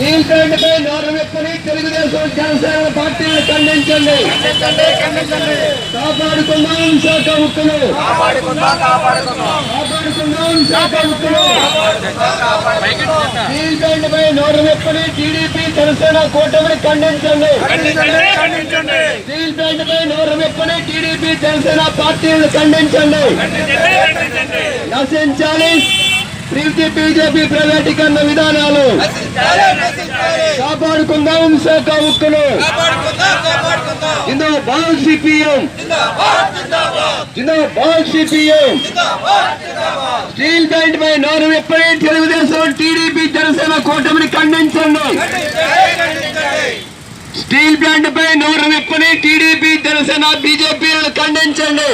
పై నోరవెప్పని తెలుగుదేశం జనసేన పార్టీని ఖండించండి. కాపాడుకుందాం విశాఖ ఉక్కును కాపాడుకుందాం విశాఖ ఉక్కును స్టీల్ ప్లాంట్ పై నోరవెప్పని టీడీపీ జనసేన కూటమిని ఖండించండి. స్టీల్ ప్లాంట్ పై నోరవెప్పని టీడీపీ జనసేన పార్టీలను ఖండించండి. నశించాలి. ప్రీతి బీజేపీ ప్రైవేటీకరణ విధానాలు. కాపాడుకుందాం శాఖ ఉక్కును ఇందో బాల్ సిపిఎం. ఇందో బాల్ సిపిఎం. స్టీల్ ప్లాంట్ పై నోరు విప్పని తెలుగుదేశం టీడీపీ జనసేన కూటమిని ఖండించండి. స్టీల్ ప్లాంట్ పై నోరు విప్పని టీడీపీ జనసేన బీజేపీలను ఖండించండి.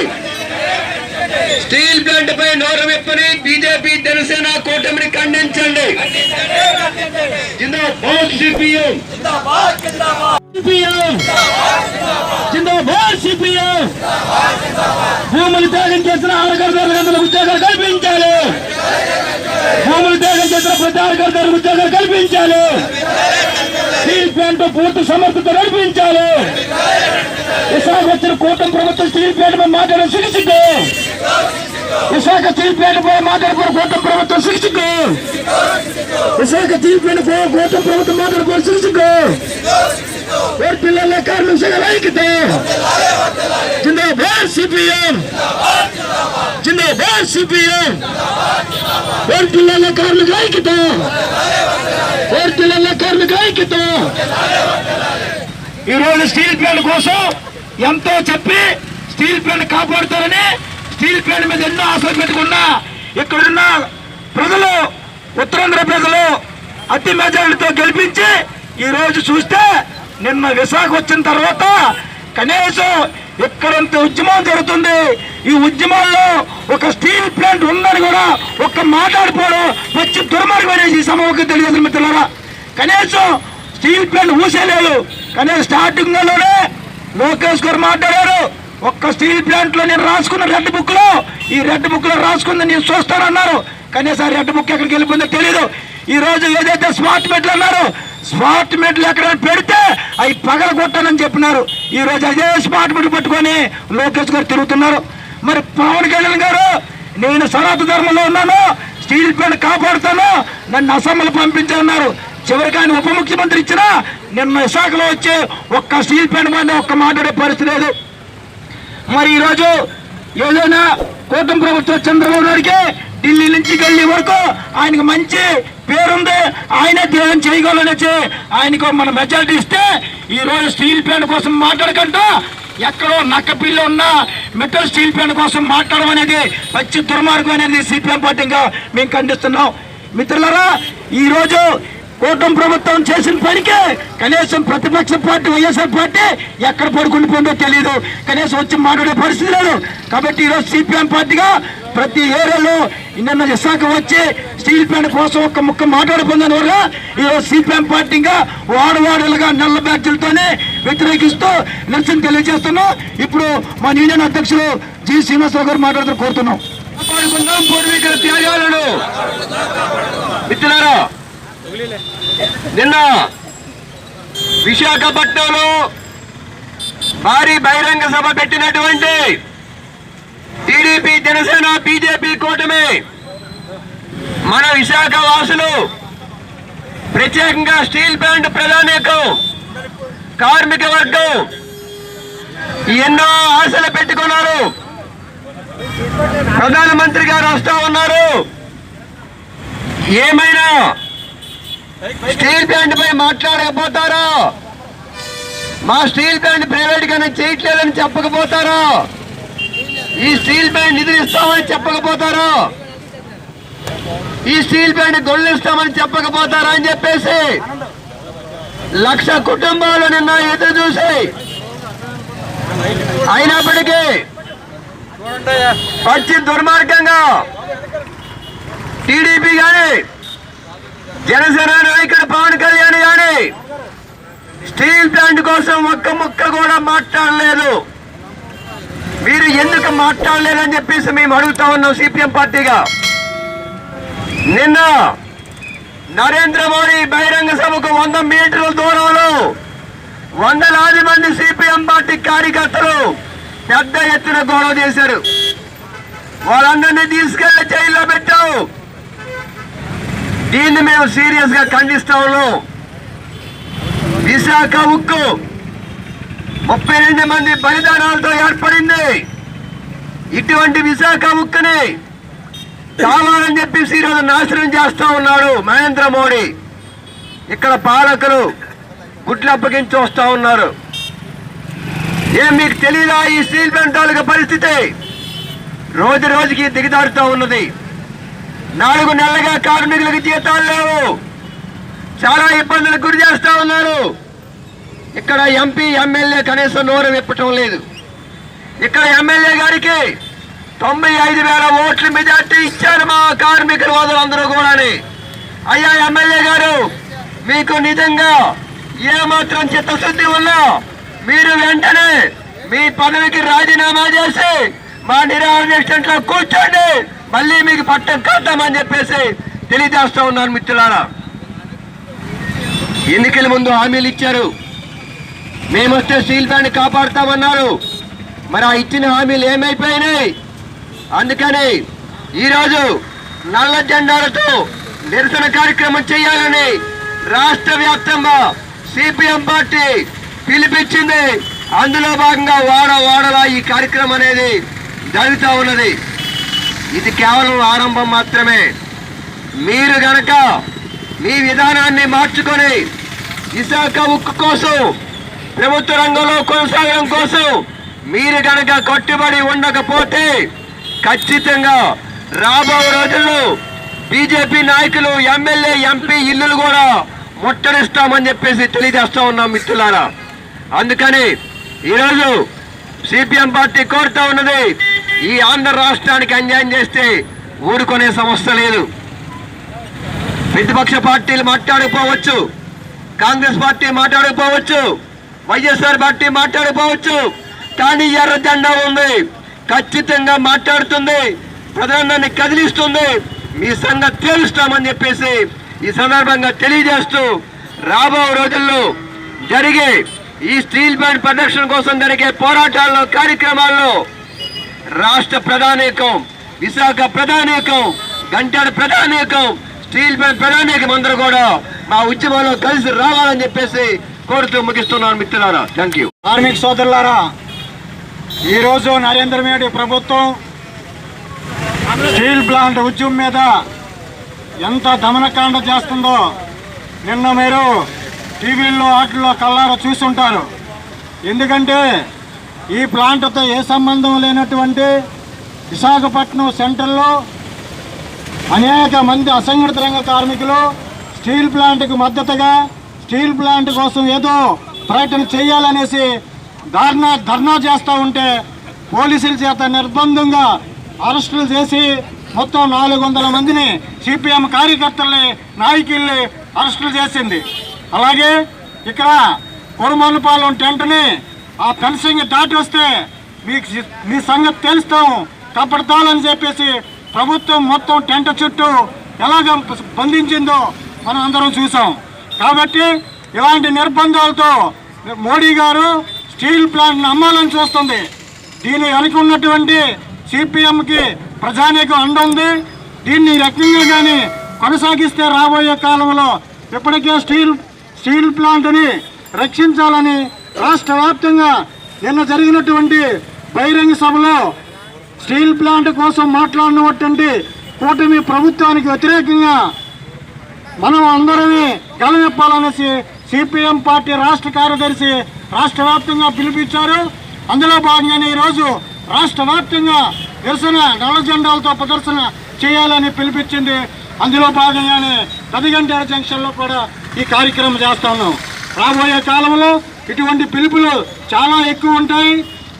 స్టీల్ ప్లాంట్ పై నోరు విప్పని బీజేపీ జనసేన కూటమిని ఖండించండి. జిందాబాద్ సిపిఎం. జిందాబాద్ సిపిఎం. భూములు త్యాగం చేసిన ఆరగడదారు గంటల ఉద్యోగాలు కల్పించాలి. భూములు దేశం చేసిన ప్రతి ఆరగడదారు ఉద్యోగాలు కల్పించాలి. స్టీల్ ప్లాంట్ పూర్తి సమర్థత నడిపించాలి. విశాఖ వచ్చిన కూటమి ప్రభుత్వం స్టీల్ ప్లాంట్ పై మాట్లాడే సిగిసిగ్గు విశాఖ స్టీల్ ప్లాంట్ పై మాట్లాడుకున్న కూటమి ప్రభుత్వం సిగిసిగ్గు విశాఖ స్టీల్ ప్లాంట్ పై కూటమి ప్రభుత్వం మాట్లాడుకున్న సిగిసిగ్గు ఓర్ పిల్లల కార్మిక సంఘాల ఐక్యత జిందాబాద్ సిపిఎం జిందాబాద్ సిపిఎం ఓర్ పిల్లల కార్మిక ఐక్యత ఓర్ పిల్లల కార్మిక ఐక్యత ఈరోజు స్టీల్ ప్లాంట్ కోసం ఎంతో చెప్పి స్టీల్ ప్లాంట్ కాపాడుతారని స్టీల్ ప్లాంట్ మీద ఎన్నో ఆశలు పెట్టుకున్నా ఇక్కడున్న ప్రజలు ఉత్తరాంధ్ర ప్రజలు అతి మెజారిటీతో గెలిపించి ఈరోజు చూస్తే నిన్న విశాఖ వచ్చిన తర్వాత కనీసం ఎక్కడంత ఉద్యమం జరుగుతుంది. ఈ ఉద్యమాల్లో ఒక స్టీల్ ప్లాంట్ ఉందని కూడా ఒక్క మాట్లాడిపోవడం వచ్చి దుర్మార్గమనేసి ఈ తెలియదు మిత్రులారా. కనీసం స్టీల్ ప్లాంట్ ఊసేలేదు. కనీసం స్టార్టింగ్లోనే లోకేష్ గారు మాట్లాడారు. ఒక్క స్టీల్ ప్లాంట్లో నేను రాసుకున్న రెడ్ బుక్లో ఈ రెడ్ బుక్లో రాసుకుంది నేను చూస్తానన్నారు. కనీసం రెడ్ బుక్ ఎక్కడికి వెళ్ళిపోయిందో తెలియదు ఈ రోజు ఏదైతే స్మార్ట్ మీటర్ అన్నారు స్మార్ట్ మీటర్లు ఎక్కడ పెడితే అవి పగల కొట్టానని చెప్పినారు. ఈ రోజు అదే స్మార్ట్ మీటర్ పట్టుకొని లోకేష్ గారు తిరుగుతున్నారు. మరి పవన్ కళ్యాణ్ గారు నేను సనాతన ధర్మంలో ఉన్నాను స్టీల్ ప్లాంట్ కాపాడుతాను నన్ను అసెంబ్లీ పంపించన్నారు చివరికి ఆయన ఉప ముఖ్యమంత్రి ఇచ్చిన నిన్న విశాఖలో వచ్చి ఒక్క స్టీల్ ప్లాంట్ మీద ఒక్క మాట్లాడే పరిస్థితి లేదు. మరి ఈరోజు ఏదైనా కూటమి ప్రభుత్వం చంద్రబాబు నాయుడికి ఢిల్లీ నుంచి గల్లీ వరకు ఆయనకు మంచి పేరుంది. ఆయనే దేవం చేయగలనిచ్చి ఆయనకు మన మెజారిటీ ఇస్తే ఈ రోజు స్టీల్ ప్లాంట్ కోసం మాట్లాడకుండా ఎక్కడో నక్క పిల్లి ఉన్న మెటల్ స్టీల్ ప్లాంట్ కోసం మాట్లాడడం అనేది పచ్చి దుర్మార్గం అనేది సిపిఎం పార్టీగా మేము ఖండిస్తున్నాం. మిత్రులరా ఈరోజు కూటమి ప్రభుత్వం చేసిన పనికి కనీసం ప్రతిపక్ష పార్టీ వైఎస్ఆర్ పార్టీ ఎక్కడ పడుకుని పోయిందో తెలియదు కనీసం వచ్చి మాట్లాడే పరిస్థితి లేదు. కాబట్టి ఈరోజు సిపిఎం పార్టీగా ప్రతి ఏరియాలో నిన్న విశాఖ వచ్చి స్టీల్ ప్లాంట్ కోసం ఒక్క ముక్క మాట్లాడుకుందని వల్ల ఈరోజు సిపిఎం పార్టీగా వాడవాడలుగా నల్ల బ్యాచ్లతోనే వ్యతిరేకిస్తూ నిరసన తెలియజేస్తున్నాం. ఇప్పుడు మా యూనియన్ అధ్యక్షులు జి శ్రీనివాసరావు గారు మాట్లాడుతూ కోరుతున్నాం. పూర్వీకుల త్యాగాలను. మిత్రులారా నిన్న విశాఖపట్నంలో భారీ బహిరంగ సభ పెట్టినటువంటి టీడీపీ జనసేన బీజేపీ కూటమి మన విశాఖ వాసులు ప్రత్యేకంగా స్టీల్ ప్లాంట్ ప్రధానికం కార్మిక వర్గం ఎన్నో ఆశలు పెట్టుకున్నారు. ప్రధానమంత్రి గారు వస్తూ ఉన్నారు. ఏమైనా స్టీల్ ప్లాంట్ పై మాట్లాడకపోతారా? మా స్టీల్ ప్లాంట్ ప్రైవేట్ గానే చేయట్లేదని చెప్పకపోతారా? ఈ స్టీల్ ప్లాంట్ నిధులు ఇస్తామని చెప్పకపోతారా? ఈ స్టీల్ ప్లాంట్ గొల్లు ఇస్తామని చెప్పకపోతారా అని చెప్పేసి లక్ష కుటుంబాలు నిన్న ఎదురు చూసి అయినప్పటికీ పచ్చి దుర్మార్గంగా టీడీపీ కానీ జనసేన నాయకుడు పవన్ కళ్యాణ్ గారి స్టీల్ ప్లాంట్ కోసం ఒక్క ముక్క కూడా మాట్లాడలేదు. మీరు ఎందుకు మాట్లాడలేదని చెప్పేసి మేము అడుగుతా ఉన్నాం సిపిఎం పార్టీగా. నిన్న నరేంద్ర మోడీ బహిరంగ సభకు వంద మీటర్ల దూరంలో వందలాది మంది సిపిఎం పార్టీ కార్యకర్తలు పెద్ద ఎత్తున గొడవ చేశారు. వాళ్ళందరినీ తీసుకెళ్ళి జైల్లో పెట్టావు దీన్ని మేము సీరియస్గా ఖండిస్తా విశాఖ ఉక్కు ముప్పై రెండు మంది బలిదానాలతో ఏర్పడింది. ఇటువంటి విశాఖ ఉక్కుని కావాలని చెప్పేసి ఈరోజు నాశనం చేస్తూ ఉన్నాడు నరేంద్ర మోడీ. ఇక్కడ పాలకులు గుడ్లు అప్పగించి వస్తూ ఉన్నారు. ఏం మీకు తెలియదా ఈ స్టీల్ ప్లాంట్ పరిస్థితి? రోజు రోజుకి దిగదాడుతూ ఉన్నది. నాలుగు నెలలుగా కార్మికులకు జీతాలు లేవు. చాలా ఇబ్బందులకు గురి చేస్తూ ఉన్నారు. ఇక్కడ ఎంపీ ఎమ్మెల్యే కనీసం నోరు విప్పటం లేదు. ఇక్కడ ఎమ్మెల్యే గారికి తొంభై ఐదు వేల ఓట్ల మెజార్టీ ఇచ్చారు మా కార్మిక రోజులందరూ కూడా అయ్యా ఎమ్మెల్యే గారు మీకు నిజంగా ఏమాత్రం చిత్తశుద్ధి ఉన్నా మీరు వెంటనే మీ పదవికి రాజీనామా చేసి మా నిరాహార కూర్చోండి. మళ్ళీ మీకు పట్టం కడతామని చెప్పేసి తెలియజేస్తా ఉన్నాను మిత్రులారా. ఎన్నికల ముందు హామీలు ఇచ్చారు. మేమొస్తే స్టీల్ ప్లాంట్ కాపాడుతామన్నారు. మరి ఆ ఇచ్చిన హామీలు ఏమైపోయినాయి? అందుకని ఈరోజు నల్ల జెండాలతో నిరసన కార్యక్రమం చేయాలని రాష్ట్ర వ్యాప్తంగా సిపిఎం పార్టీ పిలిపించింది. అందులో భాగంగా వాడ వాడలా ఈ కార్యక్రమం అనేది జరుగుతూ ఉన్నది. ఇది కేవలం ఆరంభం మాత్రమే. మీరు గనక మీ విధానాన్ని మార్చుకొని విశాఖ ఉక్కు కోసం ప్రభుత్వ రంగంలో కొనసాగడం కోసం మీరు గనక కట్టుబడి ఉండకపోతే ఖచ్చితంగా రాబో రోజుల్లో బీజేపీ నాయకులు ఎమ్మెల్యే ఎంపీ ఇల్లులు కూడా ముట్టడిస్తామని చెప్పేసి తెలియజేస్తా ఉన్నాం మిత్రులారా. అందుకని ఈరోజు సిపిఎం పార్టీ కోరుతా ఉన్నది ఈ ఆంధ్ర రాష్ట్రానికి అన్యాయం చేస్తే ఊరుకునే సమస్య లేదు. ప్రతిపక్ష పార్టీలు మాట్లాడకపోవచ్చు. కాంగ్రెస్ పార్టీ మాట్లాడకపోవచ్చు. వైఎస్ఆర్ పార్టీ మాట్లాడకపోవచ్చు. కానీ ఎర్ర జెండా ఉంది. ఖచ్చితంగా మాట్లాడుతుంది. ప్రధానాన్ని కదిలిస్తుంది. మీ సంగతి తేలుస్తామని చెప్పేసి ఈ సందర్భంగా తెలియజేస్తూ రాబో రోజుల్లో జరిగే ఈ స్టీల్ ప్లాంట్ ప్రదర్శన కోసం జరిగే పోరాటాల్లో కార్యక్రమాల్లో రాష్ట్ర ప్రధానేకం విశాఖ ప్రధానేకం గంటాడ ప్రధానేకం స్టీల్ ప్లాంట్ ప్రధానేకం అందరూ కూడా మా ఉద్యమంలో కలిసి రావాలని చెప్పేసి కోరుతూ ముగిస్తున్నాను మిత్రులారా. థ్యాంక్ యూ కార్మిక సోదరులారా ఈరోజు నరేంద్ర మోడీ ప్రభుత్వం స్టీల్ ప్లాంట్ ఉద్యమం మీద ఎంత దమనకాండ చేస్తుందో నిన్న మీరు టీవీల్లో వాటిల్లో కల్లారా చూసుంటారు ఎందుకంటే ఈ ప్లాంట్తో ఏ సంబంధం లేనటువంటి విశాఖపట్నం సెంట్రల్లో అనేక మంది అసంఘటిత రంగ కార్మికులు స్టీల్ ప్లాంట్కు మద్దతుగా స్టీల్ ప్లాంట్ కోసం ఏదో ప్రకటన చేయాలనేసి ధర్నా ధర్నా చేస్తూ ఉంటే పోలీసుల చేత నిర్బంధంగా అరెస్టులు చేసి మొత్తం నాలుగు వందల మందిని సిపిఎం కార్యకర్తల్ని నాయకుల్ని అరెస్టులు చేసింది. అలాగే ఇక్కడ కొరమన్నపాలెం టెంట్ని ఆ ఫెన్సింగ్ దాటి వస్తే మీకు మీ సంగతి తెలుస్తాం. కప్పడతాలని చెప్పేసి ప్రభుత్వం మొత్తం టెంట చుట్టూ ఎలాగ బంధించిందో మనం అందరం చూసాం. కాబట్టి ఇలాంటి నిర్బంధాలతో మోడీ గారు స్టీల్ ప్లాంట్ని అమ్మాలని చూస్తుంది. దీని అనుకున్నటువంటి ఉన్నటువంటి సిపిఎంకి ప్రజానీకం అండ ఉంది. దీన్ని రకంగా కానీ కొనసాగిస్తే రాబోయే కాలంలో ఇప్పటికే స్టీల్ స్టీల్ ప్లాంట్ని రక్షించాలని రాష్ట్ర వ్యాప్తంగా నిన్న జరిగినటువంటి బహిరంగ సభలో స్టీల్ ప్లాంట్ కోసం మాట్లాడినటువంటి కూటమి ప్రభుత్వానికి వ్యతిరేకంగా మనం అందరినీ గలమెప్పాలనేసి సిపిఎం పార్టీ రాష్ట్ర కార్యదర్శి రాష్ట్ర వ్యాప్తంగా పిలిపించారు. అందులో భాగంగానే ఈరోజు రాష్ట్ర వ్యాప్తంగా నిరసన నల్ల జెండాలతో ప్రదర్శన చేయాలని పిలిపించింది. అందులో భాగంగానే కదిగంటార జంక్షన్లో కూడా ఈ కార్యక్రమం చేస్తా ఉన్నాం రాబోయే కాలంలో ఇటువంటి పిలుపులు చాలా ఎక్కువ ఉంటాయి.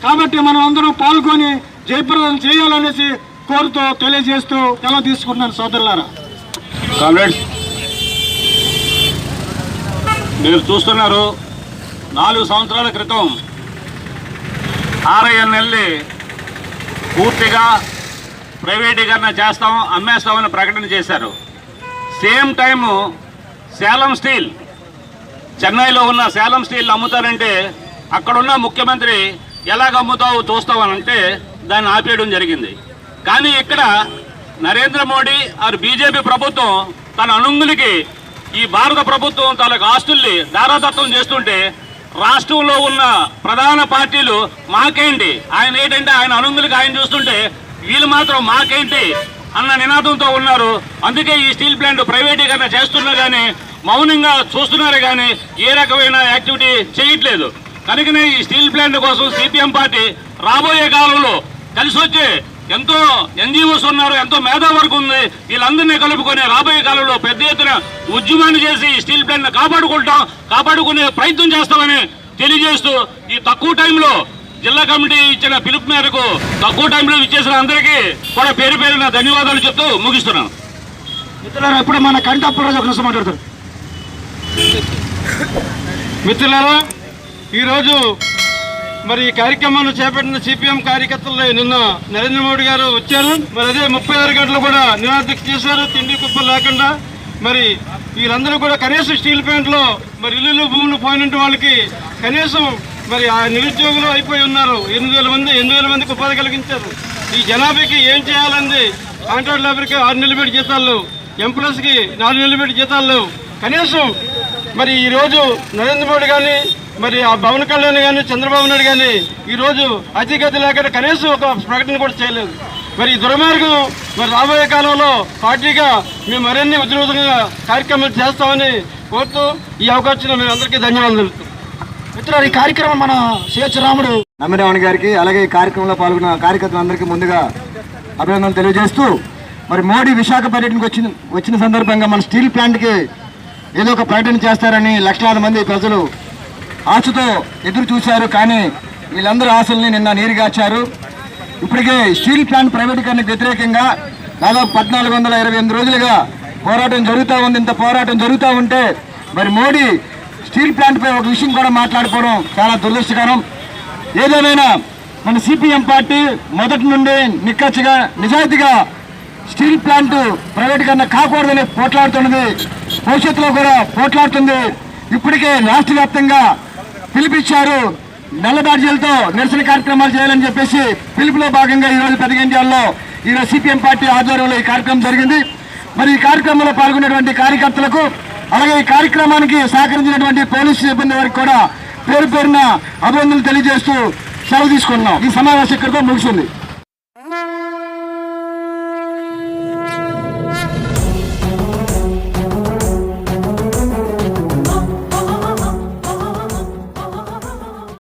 కాబట్టి మనం అందరం పాల్గొని జయప్రదం చేయాలనేసి కోరుతూ తెలియజేస్తూ ఎలా తీసుకుంటున్నాను సోదరులారా. కామ్రేడ్స్ మీరు చూస్తున్నారు నాలుగు సంవత్సరాల క్రితం ఆర్ఐఎన్ఎల్ని పూర్తిగా ప్రైవేటీకరణ చేస్తాం అమ్మేస్తామని ప్రకటన చేశారు. సేమ్ టైము సేలం స్టీల్ చెన్నైలో ఉన్న సేలం స్టీల్ అమ్ముతారంటే అక్కడున్న ముఖ్యమంత్రి ఎలాగ అమ్ముతావు చూస్తావనంటే దాన్ని ఆపేయడం జరిగింది. కానీ ఇక్కడ నరేంద్ర మోడీ ఆరు బీజేపీ ప్రభుత్వం తన అనుంగులకి ఈ భారత ప్రభుత్వం తనకు ఆస్తుల్ని దారాదత్తం చేస్తుంటే రాష్ట్రంలో ఉన్న ప్రధాన పార్టీలు మాకేంటి? ఆయన ఏంటంటే ఆయన అనుంగులకి ఆయన చూస్తుంటే వీళ్ళు మాత్రం మాకేంటి? అన్న నినాదంతో ఉన్నారు. అందుకే ఈ స్టీల్ ప్లాంట్ ప్రైవేటీకరణ చేస్తున్నా కానీ మౌనంగా చూస్తున్నారు కానీ ఏ రకమైన యాక్టివిటీ చేయట్లేదు. కనుకనే ఈ స్టీల్ ప్లాంట్ కోసం సిపిఎం పార్టీ రాబోయే కాలంలో కలిసి వచ్చే ఎంతో ఎన్జిఓస్ ఉన్నారు ఎంతో మేధా వరకు ఉంది. వీళ్ళందరినీ కలుపుకొని రాబోయే కాలంలో పెద్ద ఎత్తున ఉద్యమాన్ని చేసి ఈ స్టీల్ ప్లాంట్ కాపాడుకుంటాం కాపాడుకునే ప్రయత్నం చేస్తామని తెలియజేస్తూ ఈ తక్కువ టైంలో జిల్లా కమిటీ ఇచ్చిన పిలుపు మేరకు తక్కువ టైంలో ఇచ్చేసిన అందరికీ కూడా పేరు పేరున ధన్యవాదాలు చెప్తూ ముగిస్తున్నాను. మిత్రులారా ఇప్పుడు మన కంటప్పుడు ఒక నిమిషం మాట్లాడతారు. మిత్రులారా ఈరోజు మరి ఈ కార్యక్రమాన్ని చేపట్టిన సిపిఎం కార్యకర్తలు నిన్న నరేంద్ర మోడీ గారు వచ్చారు. మరి అదే ముప్పై ఆరు గంటలు కూడా నిరాదీక్ష చేశారు. తిండి కుప్పలు లేకుండా మరి వీళ్ళందరూ కూడా కనీసం స్టీల్ ప్లాంట్లో మరి ఇల్లు భూములు పోయినట్టు వాళ్ళకి కనీసం మరి ఆ నిరుద్యోగులు అయిపోయి ఉన్నారు. ఎనిమిది వేల మంది ఎనిమిది వేల మందికి ఉపాధి కలిగించారు. ఈ జనాభాకి ఏం చేయాలంది? కాంట్రాక్ట్ లేబర్కి ఆరు నెలలు పెట్టి జీతాలు ఎంప్లాయీస్కి నాలుగు నెలలు పెట్టి జీతాలు కనీసం మరి ఈరోజు నరేంద్ర మోడీ కానీ మరి ఆ పవన్ కళ్యాణ్ కానీ చంద్రబాబు నాయుడు కానీ ఈ రోజు అతిగతి లేకుండా కనీసం ఒక ప్రకటన కూడా చేయలేదు. మరి ఈ దుర్మార్గం మరి రాబోయే కాలంలో పార్టీగా మేము మరిన్ని ఉద్యోగంగా కార్యక్రమాలు చేస్తామని కోరుతూ ఈ అవకాశం మేము అందరికీ ధన్యవాదాలు తెలుపుతాం. మిత్రులు ఈ కార్యక్రమం మన సిహెచ్ రాముడు నమ్మిరావణి గారికి అలాగే ఈ కార్యక్రమంలో పాల్గొన్న కార్యకర్తలందరికీ ముందుగా అభినందనలు తెలియజేస్తూ మరి మోడీ విశాఖ పర్యటనకు వచ్చిన వచ్చిన సందర్భంగా మన స్టీల్ ప్లాంట్కి ఏదో ఒక ప్రకటన చేస్తారని లక్షలాది మంది ప్రజలు ఆశతో ఎదురు చూశారు కానీ వీళ్ళందరూ ఆశల్ని నిన్న నీరుగార్చారు. ఇప్పటికే స్టీల్ ప్లాంట్ ప్రైవేటీకరణకు వ్యతిరేకంగా దాదాపు పద్నాలుగు వందల ఇరవై ఎనిమిది రోజులుగా పోరాటం జరుగుతూ ఉంది. ఇంత పోరాటం జరుగుతూ ఉంటే మరి మోడీ స్టీల్ ప్లాంట్పై ఒక విషయం కూడా మాట్లాడుకోవడం చాలా దురదృష్టకరం. ఏదేమైనా మన సిపిఎం పార్టీ మొదటి నుండి నిక్కచ్చిగా నిజాయితీగా స్టీల్ ప్లాంట్ ప్రైవేటీకరణ కాకూడదని పోట్లాడుతున్నది. భవిష్యత్తులో కూడా పోట్లాడుతుంది. ఇప్పటికే రాష్ట్ర వ్యాప్తంగా పిలిపించారు నల్ల బ్యాడ్జీలతో నిరసన కార్యక్రమాలు చేయాలని చెప్పేసి పిలుపులో భాగంగా ఈరోజు పెదగంజాల్లో ఈరోజు సిపిఎం పార్టీ ఆధ్వర్యంలో ఈ కార్యక్రమం జరిగింది. మరి ఈ కార్యక్రమంలో పాల్గొన్నటువంటి కార్యకర్తలకు అలాగే ఈ కార్యక్రమానికి సహకరించినటువంటి పోలీసు సిబ్బంది వారికి కూడా పేరు పేరున అభినందనలు తెలియజేస్తూ సెలవు తీసుకున్నాం ఈ సమావేశం ఇక్కడితో ముగిసింది.